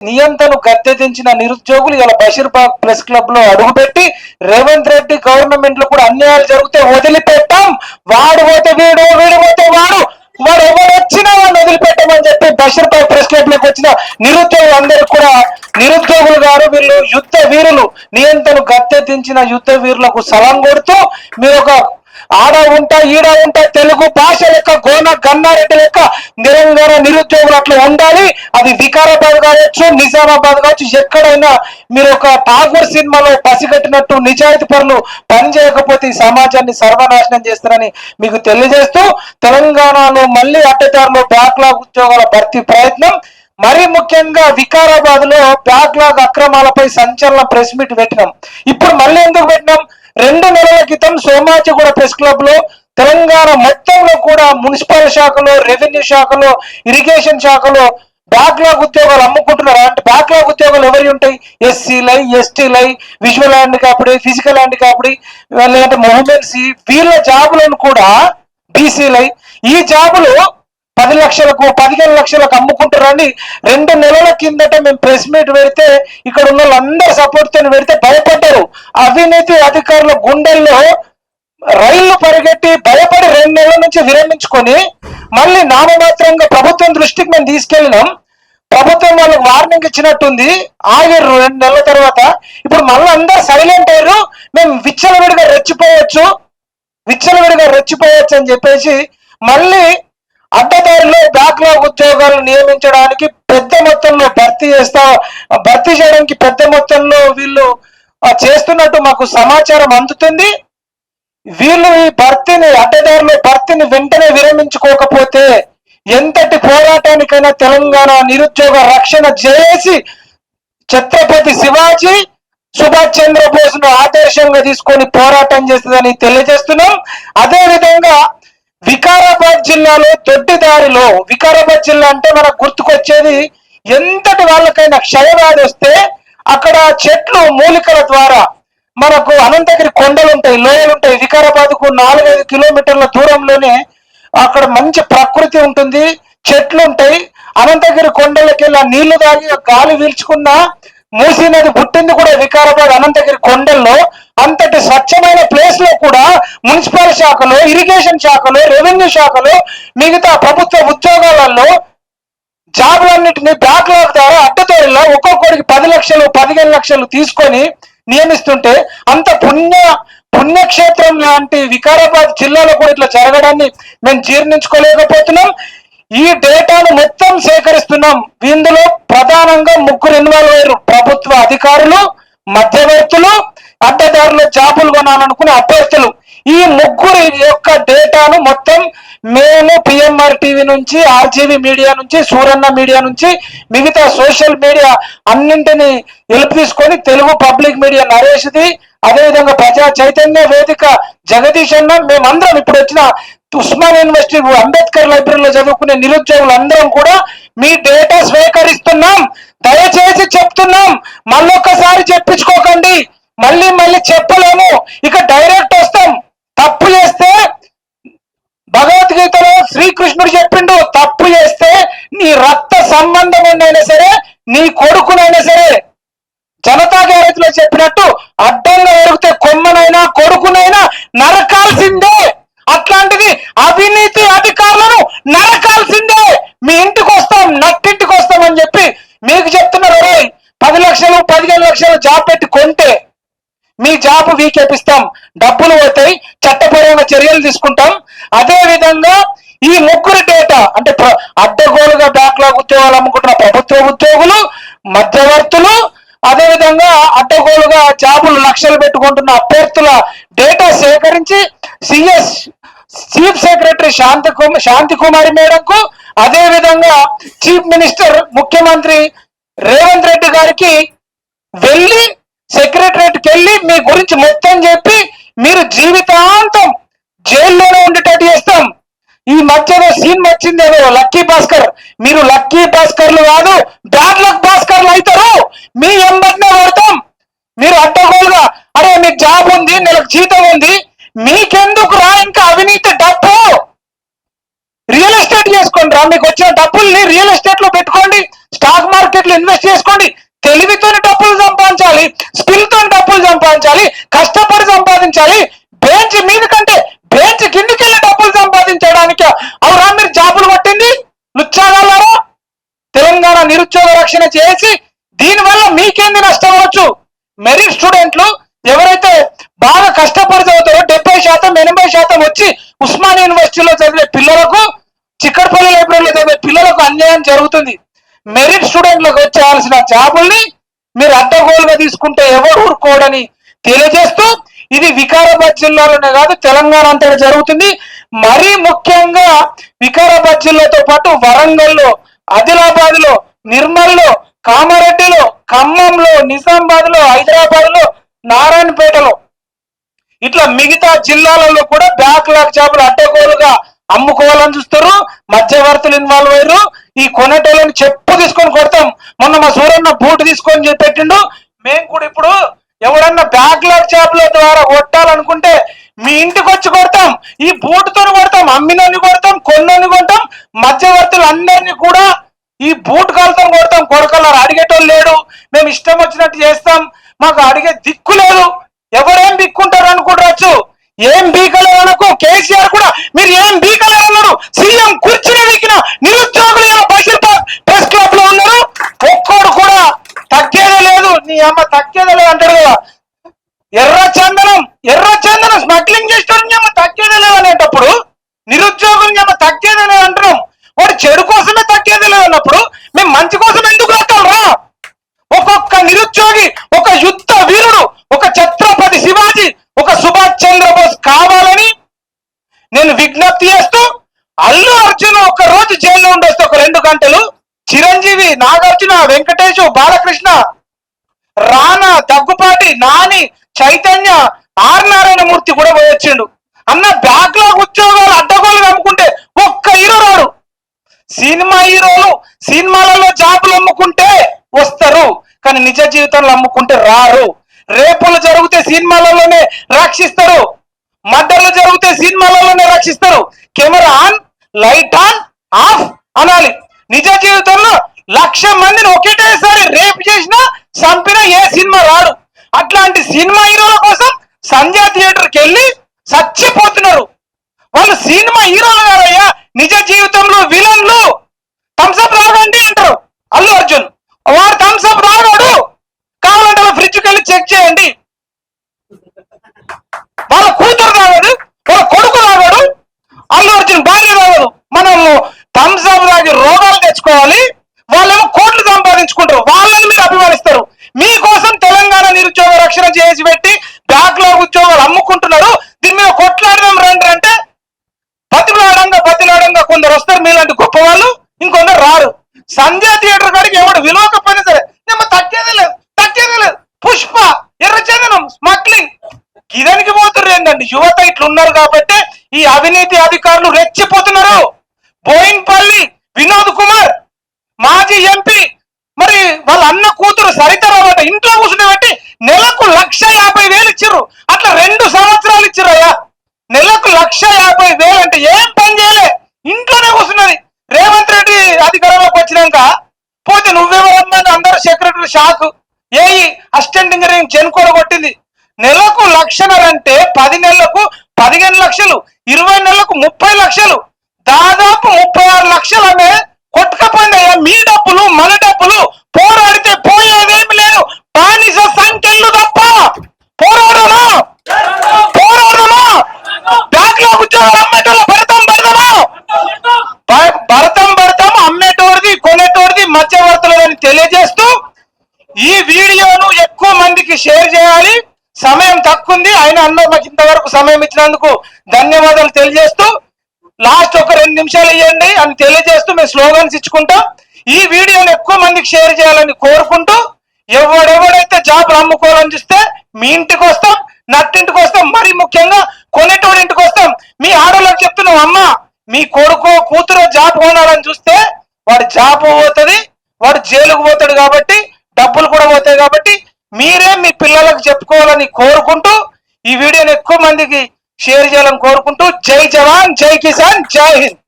నియంతను గద్దెదించిన నిరుద్యోగులు ఇలా బషీర్బాగ్ ప్రెస్ క్లబ్లో అడుగుపెట్టి రేవంత్ రెడ్డి గవర్నమెంట్లో కూడా అన్యాయాలు జరిగితే వదిలిపెట్టాం. వాడు పోతే వీడు వీడు పోతే వాడు. వాడు ఎవరు వచ్చినా వాడిని వదిలిపెట్టమని చెప్పి బషీర్బాగ్ ప్రెస్ క్లబ్లోకి వచ్చిన నిరుద్యోగులు అందరూ కూడా నిరుద్యోగులు గారు వీళ్ళు యుద్ధ వీరులు నియంతను గద్దెదించిన యుద్ధ వీరులకు సలాం కొడుతూ మీరు ఒక ఆడ ఉంటా ఈడ ఉంటా తెలుగు భాష లెక్క గోన గన్నారెడ్డి లెక్క నిరంతర నిరుద్యోగులు అట్లా ఉండాలి. అది వికారాబాద్ కావచ్చు నిజామాబాద్ కావచ్చు ఎక్కడైనా మీరు ఒక ఠాగూర్ సినిమాలో పసిగట్టినట్టు నిజాయితీ పనులు పనిచేయకపోతే ఈ సమాజాన్ని సర్వనాశనం చేస్తారని మీకు తెలియజేస్తూ తెలంగాణలో మళ్ళీ అడ్డదారులు బ్యాక్లాగ్ ఉద్యోగాల భర్తీ ప్రయత్నం. మరీ ముఖ్యంగా వికారాబాద్లో బ్యాక్లాగ్ అక్రమాలపై సంచలన ప్రెస్ మీట్ పెట్టినాం. ఇప్పుడు మళ్ళీ ఎందుకు పెట్టినాం? రెండు నెలల క్రితం సోమాజిగూడ ప్రెస్ క్లబ్లో తెలంగాణ మొత్తంలో కూడా మున్సిపల్ శాఖలో రెవెన్యూ శాఖలో ఇరిగేషన్ శాఖలో బ్యాక్లాగ్ ఉద్యోగాలు అమ్ముకుంటున్నారు. అంటే బ్యాక్లాగ్ ఉద్యోగాలు ఎవరి ఉంటాయి? ఎస్సీలై ఎస్టీలై విజువల్ హ్యాండిక్యాప్డ్ ఫిజికల్ హ్యాండిక్యాప్డ్ లేదంటే మొహమెన్సీ వీళ్ళ జాబులను కూడా బీసీలై ఈ జాబులు పది లక్షలకు పదిహేను లక్షలకు అమ్ముకుంటారని రెండు నెలల కిందట మేము ప్రెస్ మీట్ పెడితే ఇక్కడ ఉన్న వాళ్ళందరూ సపోర్ట్తో పెడితే భయపడ్డారు. అవినీతి అధికారుల గుండెల్లో రైళ్ళు పరిగెట్టి భయపడి రెండు నెలల నుంచి విరమించుకొని మళ్ళీ నామమాత్రంగా ప్రభుత్వం దృష్టికి మేము తీసుకెళ్ళినాం. ప్రభుత్వం వాళ్ళకి వార్నింగ్ ఇచ్చినట్టుంది. ఆగారు రెండు నెలల తర్వాత. ఇప్పుడు మళ్ళీ అందరు సైలెంట్ అయ్యారు. మేము విచ్చలవిడిగా రెచ్చిపోవచ్చు. విచ్చలవిడిగా రెచ్చిపోవచ్చు అని చెప్పేసి మళ్ళీ అడ్డదారిలో బ్యాక్లాగ్ ఉద్యోగాలు నియమించడానికి పెద్ద మొత్తంలో భర్తీ చేస్తా భర్తీ చేయడానికి పెద్ద మొత్తంలో వీళ్ళు చేస్తున్నట్టు మాకు సమాచారం అందుతుంది. వీళ్ళు ఈ భర్తీని అడ్డదారిలో భర్తీని వెంటనే విరమించుకోకపోతే ఎంతటి పోరాటానికైనా తెలంగాణ నిరుద్యోగ రక్షణ చేసి ఛత్రపతి శివాజీ సుభాష్ చంద్రబోస్ను ఆదర్శంగా తీసుకొని పోరాటం చేస్తుందని తెలియజేస్తున్నాం. అదే విధంగా వికారాబాద్ జిల్లాలో దొడ్డిదారిలో వికారాబాద్ జిల్లా అంటే మనకు గుర్తుకొచ్చేది ఎంతటి వాళ్ళకైనా క్షయవ్యాధి వస్తే అక్కడ చెట్లు మూలికల ద్వారా మనకు అనంతగిరి కొండలు ఉంటాయి లోయలు ఉంటాయి. వికారాబాద్కు నాలుగైదు కిలోమీటర్ల దూరంలోనే అక్కడ మంచి ప్రకృతి ఉంటుంది చెట్లు ఉంటాయి. అనంతగిరి కొండలకి ఇలా నీళ్ళు తాగి గాలి పీల్చుకున్న మూసీ నది పుట్టింది కూడా వికారాబాద్ అనంతగిరి కొండల్లో. అంతటి స్వచ్ఛమైన ప్లేస్లో కూడా మున్సిపల్ శాఖలో ఇరిగేషన్ శాఖలో రెవెన్యూ శాఖలో మిగతా ప్రభుత్వ ఉద్యోగాలలో జాబ్లన్నింటినీ బ్యాక్లాగ్ ద్వారా అడ్డతోడిలో ఒక్కొక్కడికి పది లక్షలు పదిహేను లక్షలు తీసుకొని నియమిస్తుంటే అంత పుణ్య పుణ్యక్షేత్రం లాంటి వికారాబాద్ జిల్లాలో కూడా ఇట్లా జరగడాన్ని మేము జీర్ణించుకోలేకపోతున్నాం. ఈ డేటాను మొత్తం సేకరిస్తున్నాం. ఇందులో ప్రధానంగా ముగ్గురు ఇన్వాల్వ్ అయ్యారు ప్రభుత్వ అధికారులు మధ్యవర్తులు అడ్డదారులు జాబులు కొనాలనుకునే అభ్యర్థులు. ఈ ముగ్గురు యొక్క డేటాను మొత్తం మేము పిఎంఆర్ టీవీ నుంచి ఆర్జీవీ మీడియా నుంచి సూరన్న మీడియా నుంచి మిగతా సోషల్ మీడియా అన్నింటినీ ఎలుపు తీసుకొని తెలుగు పబ్లిక్ మీడియా నరేష్ది. అదేవిధంగా ప్రజా చైతన్య వేదిక జగదీష్ అన్న మేమందరం ఇప్పుడు వచ్చిన ఉస్మాన్ యూనివర్సిటీ అంబేద్కర్ లైబ్రరీలో చదువుకునే నిరుద్యోగులు అందరం కూడా మీ డేటా స్వీకరిస్తున్నాం. దయచేసి చెప్తున్నాం. మళ్ళొక్కసారి చెప్పించుకోకండి. మళ్ళీ మళ్ళీ చెప్పలేము. ఇక డైరెక్ట్ వస్తాం. తప్పు చేస్తే భగవద్గీతలో శ్రీకృష్ణుడు చెప్పిండు తప్పు చేస్తే నీ రక్త సంబంధం ఉన్నైనా సరే నీ కొడుకునైనా సరే. జనతా గ్యారేజ్లో చెప్పినట్టు అడ్డంగా ఎరిగితే కొమ్మనైనా కొడుకునైనా నరకాల్సిందే. అట్లాంటిది అవినీతి అధికారులను నరకాల్సిందే. మీ ఇంటికి వస్తాం నట్టింటికి వస్తామని చెప్పి మీకు చెప్తున్నారు "ఒరేయ్, పది లక్షలు పదిహేను లక్షలు జాబ్ పెట్టి కొంటే మీ జాబ్ వీకేపిస్తాం. డబ్బులు పోతాయి చట్టపరమైన చర్యలు తీసుకుంటాం. అదే విధంగా ఈ ముగ్గురు డేటా అంటే అడ్డగోలుగా బ్యాక్లాగ్ ఉద్యోగాలు అమ్ముకుంటున్న ప్రభుత్వ ఉద్యోగులు మధ్యవర్తులు అదే విధంగా అడ్డగోలుగా జాబులు లక్షలు పెట్టుకుంటున్న అభ్యర్థుల డేటా సేకరించి CS chief secretary Shanti Kumar Shanti Kumari మేడంకు అదే విధంగా చీఫ్ మినిస్టర్ ముఖ్యమంత్రి రేవంత్ రెడ్డి గారికి వెళ్ళి సెక్రటరేట్కి వెళ్ళి మీ గురించి మొత్తం చెప్పి మీరు జీవితాంతం జైల్లోనే ఉండేటట్టు చేస్తాం. ఈ మధ్యలో సీన్ వచ్చింది ఏదో లక్కీ భాస్కర్. మీరు లక్కీ భాస్కర్లు కాదు బ్యాడ్ లక్ భాస్కర్లు అవుతారు. మీ ఎంబటినే పడతాం మీరు అడ్డగోలుగా అరే మీకు జాబ్ ఉంది నెలకు జీతం ఉంది మీకెందుకు రా ఇంకా అవినీతి డబ్బు? రియల్ ఎస్టేట్ చేసుకోండి రా మీకు వచ్చిన డబ్బుల్ని రియల్ ఎస్టేట్లో పెట్టుకోండి స్టాక్ మార్కెట్లో ఇన్వెస్ట్ చేసుకోండి తెలివితోనే డబ్బులు సంపాదించాలి స్కిల్తో డబ్బులు సంపాదించాలి కష్టపడి సంపాదించాలి బెంచ్ మీద కంటే బెంచ్ కిందికి డబ్బులు సంపాదించడానికి అవురా మీరు జాబులు పట్టింది లుచ్చాగలరా తెలంగాణ నిరుద్యోగ రక్షణ చేసి దీనివల్ల మీకేంది నష్టం అవచ్చు మెరిట్ స్టూడెంట్లు ఎవరైతే బాగా కష్టపడి చదువుతారో డెబ్బై శాతం ఎనభై శాతం వచ్చి ఉస్మాన్ యూనివర్సిటీలో చదివే పిల్లలకు చిక్కడపల్లి లైబ్రరీలో చదివే పిల్లలకు అన్యాయం జరుగుతుంది. మెరిట్ స్టూడెంట్లకు వచ్చేయాల్సిన జాబుల్ని మీరు అడ్డగోలుగా తీసుకుంటే ఎవరు ఊరుకోడని తెలియజేస్తూ ఇది వికారాబాద్ జిల్లాలోనే కాదు తెలంగాణ అంతటా జరుగుతుంది. మరీ ముఖ్యంగా వికారాబాద్ జిల్లాతో పాటు వరంగల్లో ఆదిలాబాద్లో నిర్మల్లో కామారెడ్డిలో ఖమ్మంలో నిజామాబాద్లో హైదరాబాద్లో నారాయణపేటలో. ఇట్లా మిగతా జిల్లాలలో కూడా బ్యాక్లాగ్ చేపలు అడ్డగోలుగా అమ్ముకోవాలని చూస్తారు. మధ్యవర్తులు ఇన్వాల్వ్ అయ్యారు. ఈ కొనటలను చెప్పు తీసుకొని కొడతాం. మొన్న మా సూర్యన్న బూట్ తీసుకొని చెప్పి పెట్టిండు. మేము కూడా ఇప్పుడు ఎవడన్నా బ్యాక్లాగ్ చేపల ద్వారా కొట్టాలనుకుంటే మీ ఇంటికి వచ్చి కొడతాం. ఈ బూటుతో కొడతాం అమ్మినోని కొడతాం కొన్నోని కొడతాం మధ్యవర్తులు అందరినీ కూడా ఈ బూట్ కాలుతో కొడతాం. కొడకలారు అడిగేటోళ్ళు లేడు. మేము ఇష్టం వచ్చినట్టు చేస్తాం. మాకు అడిగే దిక్కు లేదు. ఎవరేం బిక్కుంటారు అనుకుంటారు ఏం బీకలేదు అనుకో. కేసీఆర్ కూడా మీరు ఏం బీకలేదు అన్నారు. సీఎం కుర్చీని వీకిన నిరుద్యోగులు ఇలా బషీర్బాద్ ప్రెస్ క్లబ్లో ఉన్నారు ఒక్కడు కూడా తగ్గేదే లేదు నీ అమ్మ తక్కేదలే అంటారు కదా. ఎర్ర చందనం ఎర్ర చందనం స్మగ్లింగ్ చేసేటోడిని అమ్మ తక్కేదలే అనేటప్పుడు నిరుద్యోగుల్ని అమ్మ తగ్గేదే అంటున్నాం. వాడు చెడు కోసమే తక్కేదలే అన్నప్పుడు మేము మంచి కోసం ఎందుకు రా! ఒక్కొక్క నిరుద్యోగి ఒక యుద్ధ వీరుడు ఒక ఛత్రపతి శివాజీ ఒక సుభాష్ చంద్రబోస్ కావాలని నేను విజ్ఞప్తి చేస్తూ అల్లు అర్జున్ ఒక రోజు జైల్లో ఉండొస్తే ఒక రెండు గంటలు చిరంజీవి నాగార్జున వెంకటేశు బాలకృష్ణ రానా దగ్గుపాటి నాని చైతన్య ఆర్ నారాయణమూర్తి కూడా పోయొచ్చిండు అన్న బ్యాక్లాగ్ ఉద్యోగాలు అడ్డగోలు అమ్ముకుంటే ఒక్క హీరో రాడు. సినిమా హీరోలు సినిమాలలో జాబులు అమ్ముకుంటే వస్తారు కానీ నిజ జీవితంలో అమ్ముకుంటే రారు. రేపులు జరిగితే సినిమాలలోనే రక్షిస్తారు. మర్డర్లు జరిగితే సినిమాలలోనే రక్షిస్తారు. Camera on light on off అనాలి. నిజ జీవితంలో లక్ష మందిని ఒకటేసారి రేప్ చేసినా చంపినా ఏ సినిమా రాడు. అట్లాంటి సినిమా హీరోల కోసం సంధ్యా థియేటర్కి వెళ్ళి చచ్చిపోతున్నారు. వాళ్ళు సినిమా హీరోలు కాదయ్యా. నిజ జీవితంలో విలన్లు. థమ్స్అప్ రాగండి అంటారు. అల్లు అర్జున్. వాడు థమ్స్అప్ రాగాడు కావాలంటే వాళ్ళ ఫ్రిడ్జ్కి వెళ్ళి చెక్ చేయండి వాళ్ళ కూతురు తాగదు వాళ్ళ కొడుకు తాగడు అల్లు అర్జున్ భార్య తాగదు మనము థమ్స్అప్ తాగి రోగాలు తెచ్చుకోవాలి వాళ్ళేమో కోట్లు సంపాదించుకుంటారు వాళ్ళని మీరు అభిమానిస్తారు మీకోసం తెలంగాణ నిరుద్యోగ రక్షణ చేసి పెట్టి బ్యాక్లాగ్ ఉద్యోగాలు అమ్ముకుంటున్నారు దీని మీద కొట్లాడదాం రండి అంటే బతిలాడంగా బతిలాడంగా కొందరు వస్తారు మీలాంటి గొప్ప వాళ్ళు ఇంకొందరు రారు సంధ్యా థియేటర్ కాడికి ఎవడు పని సరే నేను తగ్గేదే లేదు తగ్గేదే లేదు. పుష్ప ఎర్రచందనం స్మగ్లింగ్. ఇదానికి పోతున్నారు ఏంటండి యువత ఇట్లు ఉన్నారు కాబట్టి ఈ అవినీతి అధికారులు రెచ్చిపోతున్నారు. బోయిన్పల్లి వినోద్ కుమార్ మాజీ ఎంపీ మరి వాళ్ళ అన్న కూతురు సరితరాబట ఇంట్లో కూర్చుని నెలకు లక్ష యాభై వేలు ఇచ్చిర్రు. అట్లా రెండు సంవత్సరాలు ఇచ్చిర్రు అయ్యా. నెలకు లక్ష యాభై వేలు అంటే ఏం పని చేయలే? ఇంట్లోనే కూర్చున్నది. రేవంత్ రెడ్డి అధికారం వచ్చినాక పోతే నువ్వెవరన్నా అందరు secretary shock? AE assistant engineering చెనుకోడ కొట్టింది. నెలకు లక్షన్నర అంటే పది నెలలకు పదిహేను లక్షలు ఇరవై నెలలకు ముప్పై లక్షలు. దాదాపు ముప్పై ఆరు లక్షలు అనే కొట్టుకపోయిందయ్యా మీ డబ్బులు మన డబ్బులు పోరాడితే పోయి లేదు బానిస సంఖ్యలు తప్ప పోరాడమా పోరాడమా బ్యాక్లో ఉద్యోగాలు అమ్మేటోళ్ళ భరతం భరతమా భ- భరతం భరతం అమ్మేటోడిది కొనేటోడిది మధ్యవర్తులు అని తెలియజేస్తూ ఈ వీడియోను ఎక్కువ మందికి షేర్ చేయాలి సమయం తక్కువ ఉంది ఆయన అన్న మాకు ఇంతవరకు సమయం ఇచ్చినందుకు ధన్యవాదాలు తెలియజేస్తూ లాస్ట్ ఒక రెండు నిమిషాలు ఇవ్వండి అని తెలియజేస్తూ మేము స్లోగన్స్ ఇచ్చుకుంటాం. ఈ వీడియోని ఎక్కువ మందికి షేర్ చేయాలని కోరుకుంటూ ఎవడెవడైతే జాబ్ అమ్ముకోవాలని చూస్తే మీ ఇంటికి వస్తాం నట్టింటికి వస్తాం మరి ముఖ్యంగా కొనేటోడి ఇంటికి వస్తాం. మీ ఆడవాళ్ళకి చెప్తున్నాం అమ్మ మీ కొడుకు కూతురు జాబ్ కొనాలని చూస్తే వాడు జాబ్ పోతుంది వాడు జైలుకు పోతాడు కాబట్టి డబ్బులు కూడా పోతాయి కాబట్టి మీరే మీ పిల్లలకు చెప్పుకోవాలని కోరుకుంటూ ఈ వీడియోని ఎక్కువ మందికి షేర్ చేయాలని కోరుకుంటూ జై జవాన్ జై కిసాన్ జై హింద్.